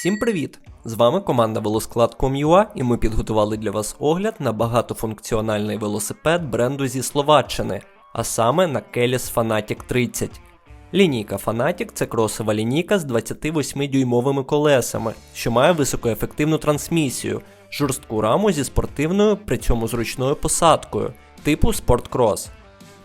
Всім привіт! З вами команда Велосклад.com.ua і ми підготували для вас огляд на багатофункціональний велосипед бренду зі Словаччини, а саме на Kelis Fanatic 30. Лінійка Fanatic це кросова лінійка з 28-дюймовими колесами, що має високоефективну трансмісію, жорстку раму зі спортивною, при цьому зручною посадкою, типу Cross.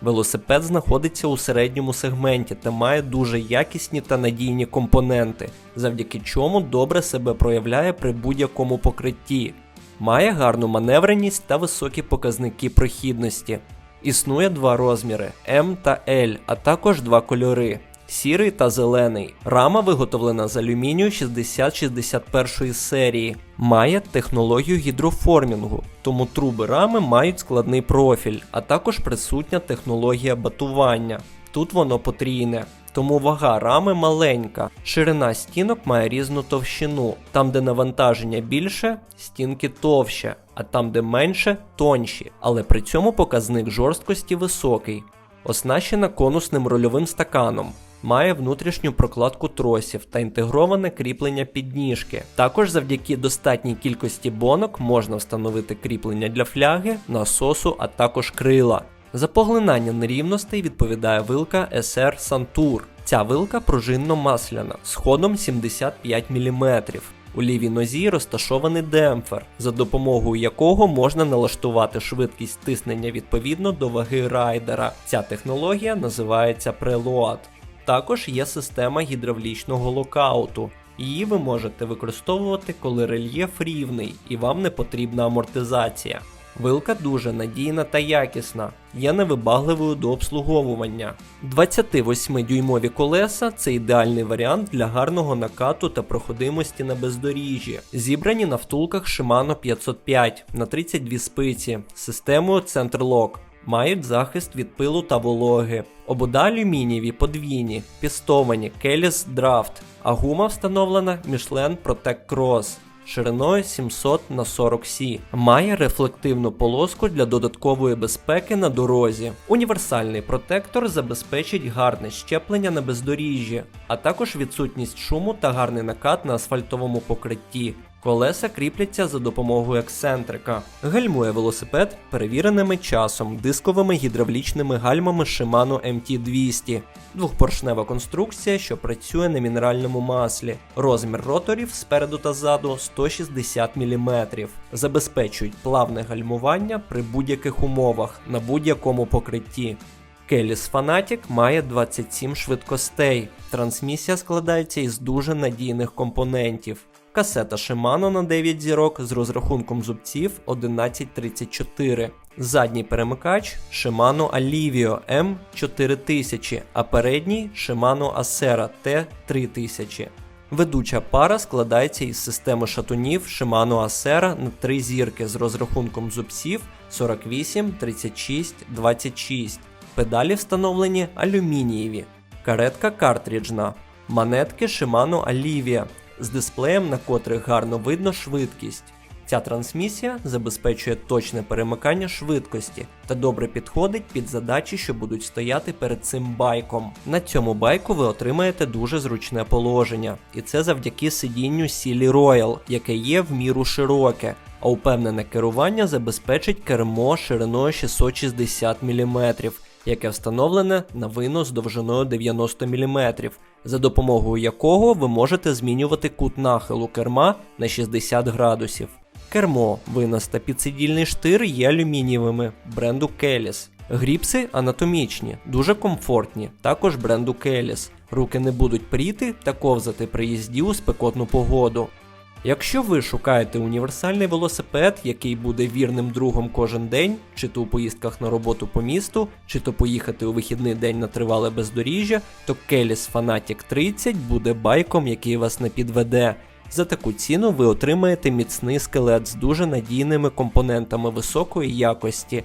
Велосипед знаходиться у середньому сегменті та має дуже якісні та надійні компоненти, завдяки чому добре себе проявляє при будь-якому покритті. Має гарну маневреність та високі показники прохідності. Існує два розміри М та L, а також два кольори сірий та зелений. Рама виготовлена з алюмінію 6061 серії. Має технологію гідроформінгу, тому труби рами мають складний профіль, а також присутня технологія батування. Тут воно потрійне. Тому вага рами маленька, ширина стінок має різну товщину. Там, де навантаження більше, стінки товще, а там, де менше, тонші. Але при цьому показник жорсткості високий. Оснащена конусним рольовим стаканом. Має внутрішню прокладку тросів та інтегроване кріплення підніжки. Також завдяки достатній кількості бонок можна встановити кріплення для фляги, насосу, а також крила. За поглинання нерівностей відповідає вилка SR Santur. Ця вилка пружинно-масляна з ходом 75 мм. У лівій нозі розташований демпфер, за допомогою якого можна налаштувати швидкість тиснення відповідно до ваги райдера. Ця технологія називається Preload. Також є система гідравлічного локауту. Її ви можете використовувати, коли рельєф рівний і вам не потрібна амортизація. Вилка дуже надійна та якісна, є невибагливою до обслуговування. 28-дюймові колеса це ідеальний варіант для гарного накату та проходимості на бездоріжжі. Зібрані на втулках Shimano 505 на 32 спиці з системою Centerlock. Мають захист від пилу та вологи. Обода алюмінієві подвійні, пістовані Kelis Draft, а гума встановлена Michelin Protect Cross шириною 700 на 40 сі. Має рефлективну полоску для додаткової безпеки на дорозі. Універсальний протектор забезпечить гарне щеплення на бездоріжжі, а також відсутність шуму та гарний накат на асфальтовому покритті. Колеса кріпляться за допомогою ексцентрика. Гальмує велосипед перевіреними часом дисковими гідравлічними гальмами Shimano MT200. Двохпоршнева конструкція, що працює на мінеральному маслі. Розмір роторів спереду та ззаду 160 мм. Забезпечують плавне гальмування при будь-яких умовах на будь-якому покритті. Kelis Fanatic має 27 швидкостей. Трансмісія складається із дуже надійних компонентів. Касета Shimano на 9 зірок з розрахунком зубців 1134. Задній перемикач Shimano Alivio M4000, а передній Shimano Acera T3000. Ведуча пара складається із системи шатунів Shimano Acera на 3 зірки з розрахунком зубців 48, 36, 26. Педалі встановлені алюмінієві. Каретка картриджна. Манетки Shimano Alivia з дисплеєм, на котрих гарно видно швидкість. Ця трансмісія забезпечує точне перемикання швидкості та добре підходить під задачі, що будуть стояти перед цим байком. На цьому байку ви отримаєте дуже зручне положення, і це завдяки сидінню Silly Royal, яке є в міру широке, а упевнене керування забезпечить кермо шириною 660 мм, яке встановлене на винос довжиною 90 мм, за допомогою якого ви можете змінювати кут нахилу керма на 60 градусів. Кермо, винос та підсидільний штир є алюмінієвими бренду Kelis. Гріпси анатомічні, дуже комфортні, також бренду Kelis. Руки не будуть пріти та ковзати при їзді у спекотну погоду. Якщо ви шукаєте універсальний велосипед, який буде вірним другом кожен день, чи то у поїздках на роботу по місту, чи то поїхати у вихідний день на тривале бездоріжжя, то Kelis Fanatic 30 буде байком, який вас не підведе. За таку ціну ви отримаєте міцний скелет з дуже надійними компонентами високої якості,